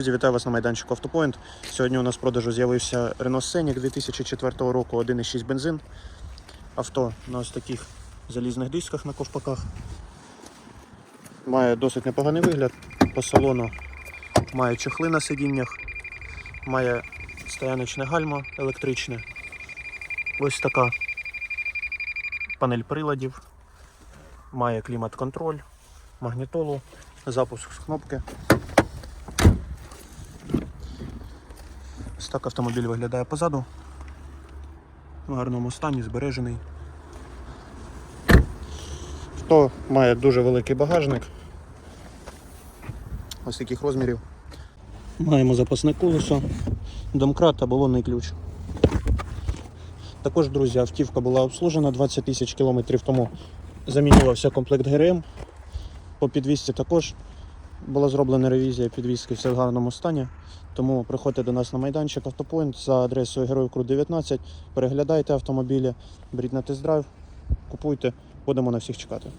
Друзі, вітаю вас на майданчику Автопоінт. Сьогодні у нас в продажу з'явився Renault Scenic 2004 року 1,6 бензин. Авто на ось таких залізних дисках на ковпаках. Має досить непоганий вигляд. По салону має чохли на сидіннях, має стояночне гальмо електричне. Ось така панель приладів, має клімат-контроль, магнітолу, запуск з кнопки. Ось так автомобіль виглядає позаду. В гарному стані, збережений. Авто має дуже великий багажник. Ось таких розмірів. Маємо запасне колесо, домкрат та балонний ключ. Також, друзі, автівка була обслужена 20 тисяч кілометрів тому. Замінювався комплект ГРМ. По підвісці також була зроблена ревізія підвізки, все в гарному стані. Тому приходьте до нас на майданчик Автопоінт за адресою Героїв Крут 19. Переглядайте автомобілі, беріть на тест-драйв, купуйте, будемо на всіх чекати.